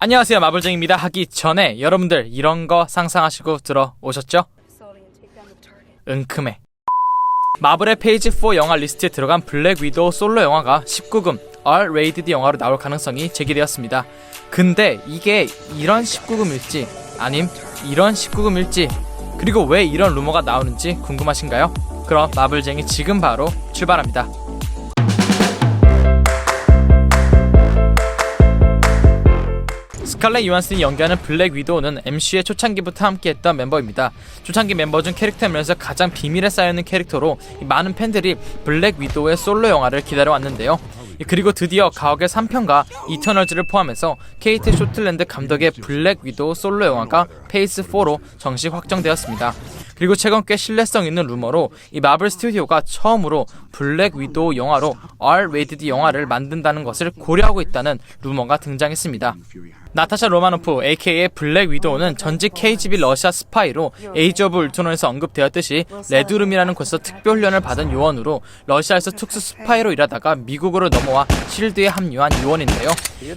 안녕하세요 마블쟁입니다. 하기 전에 여러분들 이런 거 상상하시고 들어오셨죠? 은큼해. 마블의 페이지 4 영화 리스트에 들어간 블랙 위도우 솔로 영화가 19금 R 레이디드 영화로 나올 가능성이 제기되었습니다. 근데 이게 이런 19금일지 아님 이런 19금일지 그리고 왜 이런 루머가 나오는지 궁금하신가요? 그럼 마블쟁이 지금 바로 출발합니다 스칼렛 요한슨이 연기하는 블랙 위도우는 MC의 초창기부터 함께했던 멤버입니다. 초창기 멤버 중 캐릭터면서 가장 비밀에 쌓여있는 캐릭터로 이 많은 팬들이 블랙 위도우의 솔로 영화를 기다려왔는데요. 이 그리고 드디어 가옥의 3편과 이터널즈를 포함해서 케이트 쇼틀랜드 감독의 블랙 위도우 솔로 영화가 페이스 4로 정식 확정되었습니다. 그리고 최근 꽤 신뢰성 있는 루머로 이 마블 스튜디오가 처음으로 블랙 위도우 영화로 R 레이디드 영화를 만든다는 것을 고려하고 있다는 루머가 등장했습니다. 나타샤 로마노프 aka 블랙 위도우는 전직 KGB 러시아 스파이로 에이지 오브 울트론에서 언급되었듯이 레드룸이라는 곳에서 특별훈련을 받은 요원으로 러시아에서 특수 스파이로 일하다가 미국으로 넘어와 실드에 합류한 요원인데요.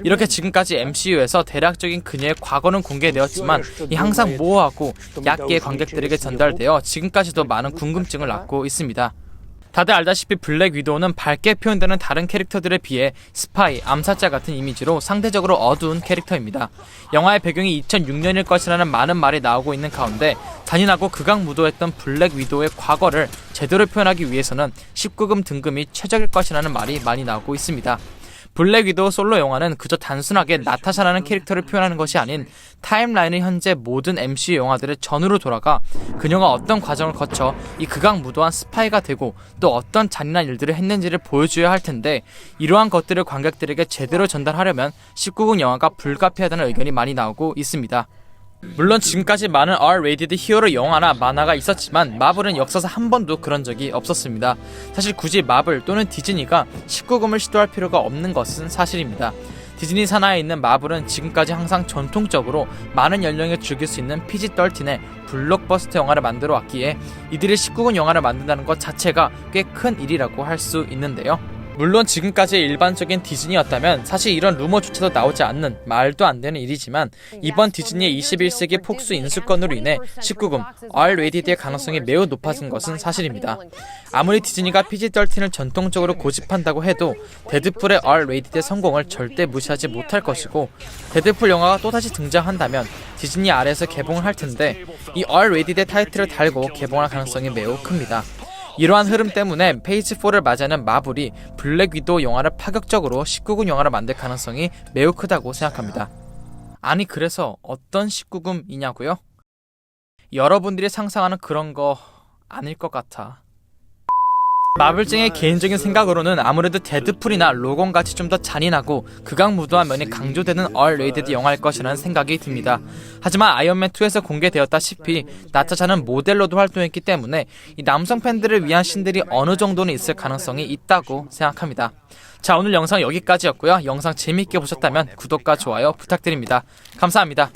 이렇게 지금까지 MCU에서 대략적인 그녀의 과거는 공개되었지만 이 항상 모호하고 얕게 관객들에게 전달되어 지금까지도 많은 궁금증을 낳고 있습니다. 다들 알다시피 블랙 위도우는 밝게 표현되는 다른 캐릭터들에 비해 스파이, 암살자 같은 이미지로 상대적으로 어두운 캐릭터입니다. 영화의 배경이 2006년일 것이라는 많은 말이 나오고 있는 가운데 잔인하고 극악무도했던 블랙 위도우의 과거를 제대로 표현하기 위해서는 19금 등급이 최적일 것이라는 말이 많이 나오고 있습니다. 블랙 위도우 솔로 영화는 그저 단순하게 나타샤라는 캐릭터를 표현하는 것이 아닌 타임라인은 현재 모든 MCU 영화들의 전으로 돌아가 그녀가 어떤 과정을 거쳐 이 극악무도한 스파이가 되고 또 어떤 잔인한 일들을 했는지를 보여줘야 할 텐데 이러한 것들을 관객들에게 제대로 전달하려면 19금 영화가 불가피하다는 의견이 많이 나오고 있습니다. 물론 지금까지 많은 R-rated 히어로 영화나 만화가 있었지만 마블은 역사상 한 번도 그런 적이 없었습니다. 사실 굳이 마블 또는 디즈니가 19금을 시도할 필요가 없는 것은 사실입니다. 디즈니 산하에 있는 마블은 지금까지 항상 전통적으로 많은 연령에 즐길 수 있는 PG-13의 블록버스터 영화를 만들어 왔기에 이들이 19금 영화를 만든다는 것 자체가 꽤 큰 일이라고 할 수 있는데요. 물론 지금까지의 일반적인 디즈니였다면 사실 이런 루머조차도 나오지 않는 말도 안 되는 일이지만 이번 디즈니의 21세기 폭수 인수권으로 인해 19금 R-rated의 가능성이 매우 높아진 것은 사실입니다. 아무리 디즈니가 PG-13을 전통적으로 고집한다고 해도 데드풀의 R-rated의 성공을 절대 무시하지 못할 것이고 데드풀 영화가 또다시 등장한다면 디즈니 아래에서 개봉을 할 텐데 이 R-rated의 타이틀을 달고 개봉할 가능성이 매우 큽니다. 이러한 흐름 때문에 페이지 4를 맞이하는 마블이 블랙 위도우 영화를 파격적으로 19금 영화를 만들 가능성이 매우 크다고 생각합니다. 아니 그래서 어떤 19금이냐고요? 여러분들이 상상하는 그런 거 아닐 것 같아. 마블쟁의 개인적인 생각으로는 아무래도 데드풀이나 로건 같이 좀 더 잔인하고 극악무도한 면이 강조되는 얼 레이드드 영화일 것이라는 생각이 듭니다. 하지만 아이언맨 2에서 공개되었다시피 나타샤는 모델로도 활동했기 때문에 이 남성 팬들을 위한 신들이 어느 정도는 있을 가능성이 있다고 생각합니다. 자 오늘 영상 여기까지였고요. 영상 재밌게 보셨다면 구독과 좋아요 부탁드립니다. 감사합니다.